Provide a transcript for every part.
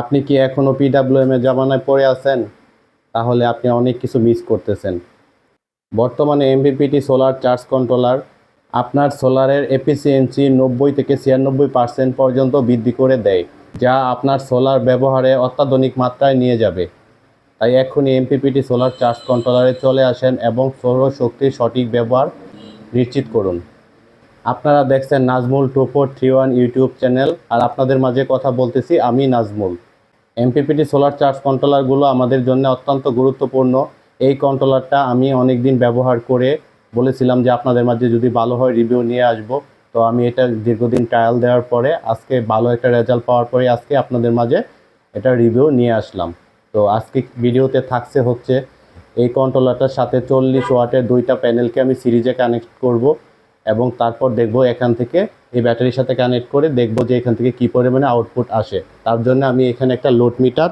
আপনি কি এখনও পিডাব্লিউএম এর জামানায় পড়ে আছেন? তাহলে আপনি অনেক কিছু মিস করতেছেন। বর্তমানে এমপিপিটি সোলার চার্জ কন্ট্রোলার আপনার সোলারের এফিসিয়েন্সি নব্বই থেকে ছিয়ানব্বই পার্সেন্ট পর্যন্ত বৃদ্ধি করে দেয়, যা আপনার সোলার ব্যবহারে অত্যাধুনিক মাত্রায় নিয়ে যাবে। তাই এখনই এমপিপিটি সোলার চার্জ কন্ট্রোলারে চলে আসেন এবং সৌরশক্তির সঠিক ব্যবহার নিশ্চিত করুন। আপনারা দেখছেন Nazmul two four three one YouTube channel, আর আপনাদের মাঝে কথা বলতেছি আমি নাজমুল। এমপিপিটি সোলার চার্জ কন্ট্রোলারগুলো আমাদের জন্য অত্যন্ত গুরুত্বপূর্ণ। এই কন্ট্রোলারটা আমি অনেক দিন ব্যবহার করে বলেছিলাম যে আপনাদের মাঝে যদি ভালো হয় রিভিউ নিয়ে আসব। তো আমি এটা দীর্ঘদিন ট্রায়াল দেওয়ার পরে, আজকে ভালো একটা রেজাল্ট পাওয়ার পরে আজকে আপনাদের মাঝে এটা রিভিউ নিয়ে আসলাম। তো আজকে ভিডিওতে থাকছে হচ্ছে এই কন্ট্রোলারটার সাথে চল্লিশ ওয়াটের দুইটা প্যানেলকে আমি সিরিজে কানেক্ট করব। এবং তারপর দেখব এখান থেকে এই ব্যাটারির সাথে কানেক্ট করে দেখব যে এখান থেকে কী পরিমাণে আউটপুট আসে। তার জন্য আমি এখানে একটা লোড মিটার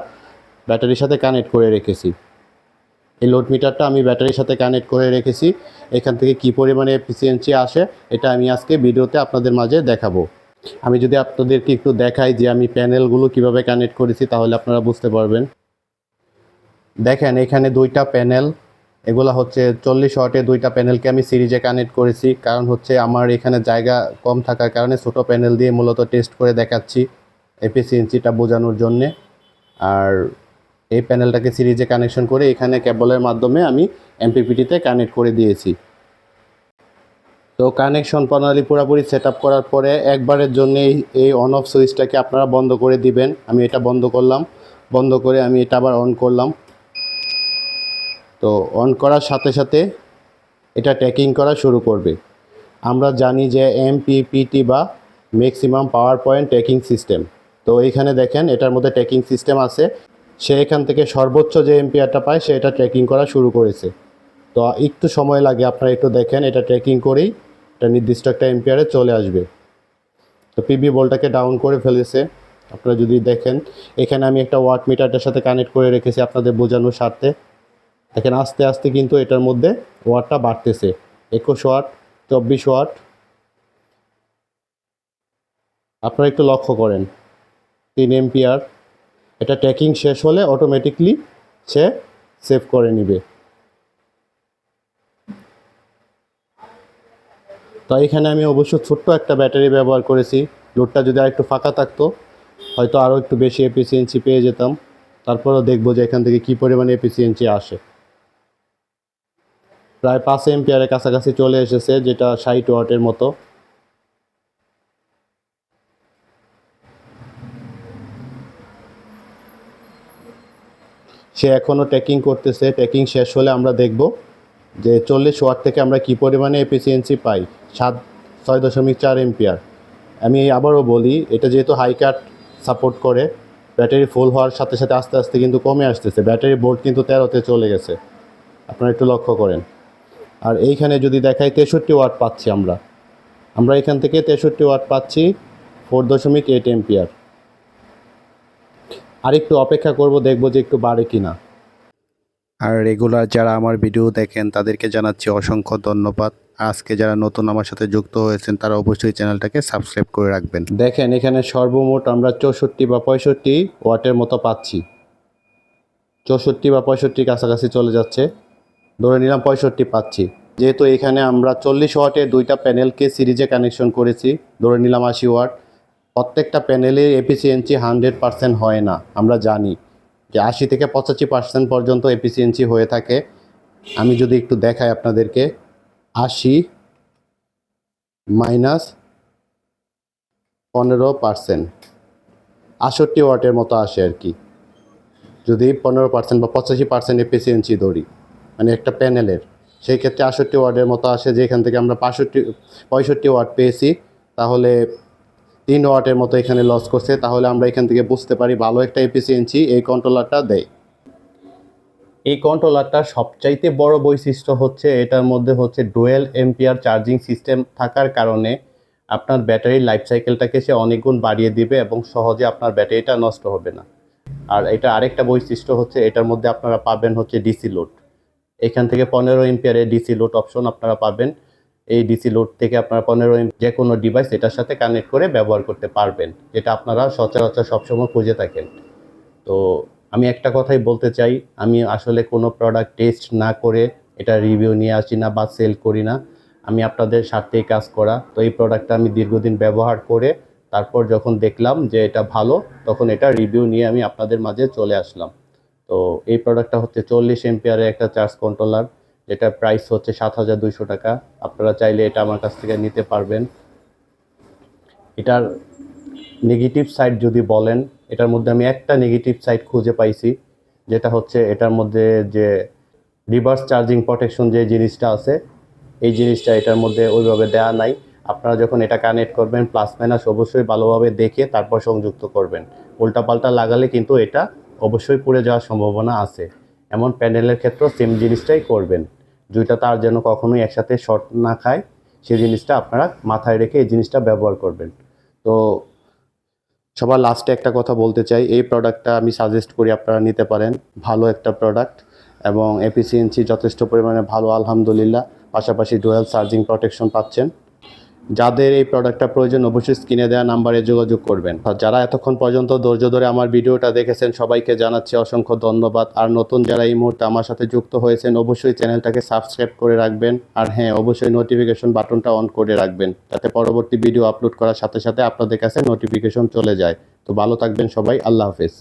ব্যাটারির সাথে কানেক্ট করে রেখেছি। এই লোড মিটারটা আমি ব্যাটারির সাথে কানেক্ট করে রেখেছি। এখান থেকে কী পরিমাণে এফিসিয়েন্সি আসে, এটা আমি আজকে ভিডিওতে আপনাদের মাঝে দেখাবো। আমি যদি আপনাদেরকে একটু দেখাই যে আমি প্যানেলগুলো কীভাবে কানেক্ট করেছি, তাহলে আপনারা বুঝতে পারবেন। দেখেন, এখানে দুইটা প্যানেল এগুলো হচ্ছে চল্লিশ ওয়াটে দুইটা প্যানেলকে আমি সিরিজে কানেক্ট করেছি। কারণ হচ্ছে আমার এখানে জায়গা কম থাকার কারণে ছোট প্যানেল দিয়ে মূলত টেস্ট করে দেখাচ্ছি এফিসিয়েন্সিটা বোঝানোর জন্যে। আর এই প্যানেলটাকে সিরিজে কানেকশন করে এখানে কেবলের মাধ্যমে আমি এমপিপিটিতে কানেক্ট করে দিয়েছি। তো কানেকশন প্রণালী পুরোপুরি সেট করার পরে একবারের জন্য এই অন অফ সুইচটাকে আপনারা বন্ধ করে দিবেন। আমি এটা বন্ধ করলাম। বন্ধ করে আমি এটা আবার অন করলাম। তো অন করার সাথে সাথে এটা ট্র্যাকিং করা শুরু করবে। আমরা জানি যে এমপিপিটি বা maximum power point tracking system তো এইখানে দেখেন, এটার মধ্যে ট্র্যাকিং সিস্টেম আছে। সে এখান থেকে সর্বোচ্চ যে এম্পিয়ারটা পায়, সে এটা ট্র্যাকিং করা শুরু করেছে। তো একটু সময় লাগে, আপনারা একটু দেখেন, এটা ট্র্যাকিং করেই এটা নির্দিষ্ট একটা এম্পিয়ারে চলে আসবে। তো পিবি বলটাকে ডাউন করে ফেলেছে। আপনারা যদি দেখেন, এখানে আমি একটা ওয়াট মিটারটার সাথে কানেক্ট করে রেখেছি আপনাদের বোঝানোর স্বার্থে দেখেন আস্তে আস্তে কিন্তু এটার মধ্যে ওয়াটটা বাড়তেছে। একুশ ওয়াট, চব্বিশ ওয়াট। আপনারা একটু লক্ষ্য করেন, তিন এম্পিয়ার এটা ট্র্যাকিং শেষ হলে অটোমেটিকলি সে সেভ করে নেবে। তো এখানে আমি অবশ্য ছোট্ট একটা ব্যাটারি ব্যবহার করেছি। লোডটা যদি আর একটু ফাঁকা থাকতো, হয়তো আরও একটু বেশি এফিসিয়েন্সি পেয়ে যেতাম। তারপরেও দেখব যে এখান থেকে কী পরিমাণে এফিসিয়েন্সি আসে। প্রায় পাঁচ এম্পিয়ারের কাছাকাছি চলে এসেছে, যেটা ষাট ওয়াটের মতো। সে এখনও ট্র্যাকিং করতেছে। ট্র্যাকিং শেষ হলে আমরা দেখব যে চল্লিশ ওয়াট থেকে আমরা কী পরিমাণে এফিসিয়েন্সি পাই। সাত, ছয় দশমিক চার এম্পিয়ার আমি আবারও বলি, এটা যেহেতু হাই কাট সাপোর্ট করে, ব্যাটারি ফুল হওয়ার সাথে সাথে আস্তে আস্তে কিন্তু কমে আসতেছে। ব্যাটারি বোর্ড কিন্তু তেরোতে চলে গেছে। আপনারা একটু লক্ষ্য করেন। আর এইখানে যদি দেখাই তেষট্টি ওয়াট পাচ্ছি আমরা। আমরা এখান থেকে তেষট্টি ওয়াট পাচ্ছি ফোর দশমিক এইট এম্পিয়ার। আর একটু অপেক্ষা করব দেখব যে একটু বাড়ে কি না আর রেগুলার যারা আমার ভিডিও দেখেন তাদেরকে জানাচ্ছি অসংখ্য ধন্যবাদ। আজকে যারা নতুন আমার সাথে যুক্ত হয়েছেন তারা অবশ্যই চ্যানেলটাকে সাবস্ক্রাইব করে রাখবেন। দেখেন এখানে সর্বমোট আমরা চৌষট্টি বা পঁয়ষট্টি ওয়াটের মতো পাচ্ছি। চৌষট্টি বা পঁয়ষট্টির কাছাকাছি চলে যাচ্ছে। ধরে নিলাম পঁয়ষট্টি পাচ্ছি। যেহেতু এখানে আমরা চল্লিশ ওয়াটের দুইটা প্যানেলকে সিরিজে কানেকশন করেছি, ধরে নিলাম আশি ওয়াট। প্রত্যেকটা প্যানেলের এফিসিয়েন্সি হান্ড্রেড পার্সেন্ট হয় না, আমরা জানি যে আশি থেকে পঁচাশি পার্সেন্ট পর্যন্ত এফিসিয়েন্সি হয়ে থাকে। আমি যদি একটু দেখাই আপনাদেরকে, আশি মাইনাস পনেরো পার্সেন্ট আষট্টি ওয়াটের মতো আসে আর কি। যদি পনেরো পার্সেন্ট বা পঁচাশি পার্সেন্ট এফিসিয়েন্সি ধরি। মানে একটা প্যানেলের। সেই ক্ষেত্রে আষট্টি ওয়ার্ডের মতো আসে যেখান থেকে আমরা পাঁষট্টি পঁয়ষট্টি ওয়ার্ড পেয়েছি। তাহলে তিন ওয়াটের মতো এখানে লস করছে, তাহলে আমরা এখান থেকে বুঝতে পারি ভালো একটা এফিসিয়েন্সি এই কন্ট্রোলারটা দেয়। এই কন্ট্রোলারটার সবচাইতে বড় বৈশিষ্ট্য হচ্ছে, এটার মধ্যে হচ্ছে ডুয়েল এম্পিয়ার চার্জিং সিস্টেম থাকার কারণে আপনার ব্যাটারির লাইফ সাইকেলটাকে সে অনেক গুণ বাড়িয়ে দিবে এবং সহজে আপনার ব্যাটারিটা নষ্ট হবে না। আর এটা আরেকটা বৈশিষ্ট্য হচ্ছে, এটার মধ্যে আপনারা পাবেন হচ্ছে ডিসি লোড এখান থেকে পনেরো এম্পিয়ারের ডিসি লোড অপশন আপনারা পাবেন। এই ডিসি লোড থেকে আপনারা পনেরো যে কোনো ডিভাইস এটার সাথে কানেক্ট করে ব্যবহার করতে পারবেন, যেটা আপনারা সচরাচর সবসময় খুঁজে থাকেন। তো আমি একটা কথাই বলতে চাই, আমি আসলে কোনো প্রোডাক্ট টেস্ট না করে এটা রিভিউ নিয়ে আসি না বা সেল করি না। আমি আপনাদের স্বার্থেই কাজ করা। তো এই প্রোডাক্টটা আমি দীর্ঘদিন ব্যবহার করে তারপর যখন দেখলাম যে এটা ভালো, তখন এটা রিভিউ নিয়ে আমি আপনাদের মাঝে চলে আসলাম। তো এই প্রোডাক্টটা হচ্ছে চল্লিশ এমপিয়ারের একটা চার্জ কন্ট্রোলার যেটার প্রাইস হচ্ছে সাত হাজার দুইশো টাকা। আপনারা চাইলে এটা আমার কাছ থেকে নিতে পারবেন। এটার নেগেটিভ সাইড যদি বলেন, এটার মধ্যে আমি একটা নেগেটিভ সাইড খুঁজে পাইছি, যেটা হচ্ছে এটার মধ্যে যে রিভার্স চার্জিং প্রোটেকশন যে জিনিসটা আছে, এই জিনিসটা এটার মধ্যে ওইভাবে দেওয়া নাই। আপনারা যখন এটা কানেক্ট করবেন প্লাস মাইনাস অবশ্যই ভালোভাবে দেখে তারপর সংযুক্ত করবেন। উল্টাপাল্টা লাগালে কিন্তু এটা অবশ্যই পড়ে যাওয়ার সম্ভাবনা আছে। এমন প্যানেলের ক্ষেত্রেও সেম জিনিসটাই করবেন। দুইটা তার যেন কখনোই একসাথে শর্ট না খায়, সেই জিনিসটা আপনারা মাথায় রেখে এই জিনিসটা ব্যবহার করবেন। তো সবার লাস্টে একটা কথা বলতে চাই, এই প্রোডাক্টটা আমি সাজেস্ট করি আপনারা নিতে পারেন। ভালো একটা প্রোডাক্ট এবং এফিসিয়েন্সি যথেষ্ট পরিমাণে, ভালো আলহামদুলিল্লাহ। পাশাপাশি ডুয়েল চার্জিং প্রোটেকশন পাচ্ছেন। যাদের এই প্রোডাক্টটা প্রয়োজন অবশ্যই স্ক্রিনে দেওয়া নাম্বারে যোগাযোগ করবেন। আর যারা এতক্ষণ পর্যন্ত ধৈর্য ধরে আমার ভিডিওটা দেখেছেন, সবাইকে জানাচ্ছি অসংখ্য ধন্যবাদ। আর নতুন যারা এই মুহূর্তে আমার সাথে যুক্ত হয়েছেন, অবশ্যই চ্যানেলটাকে সাবস্ক্রাইব করে রাখবেন। আর হ্যাঁ অবশ্যই নোটিফিকেশন বাটনটা অন করে রাখবেন, যাতে পরবর্তী ভিডিও আপলোড করার সাথে সাথে আপনাদের কাছে নোটিফিকেশন চলে যায়। তো ভালো থাকবেন সবাই, আল্লাহ হাফেজ।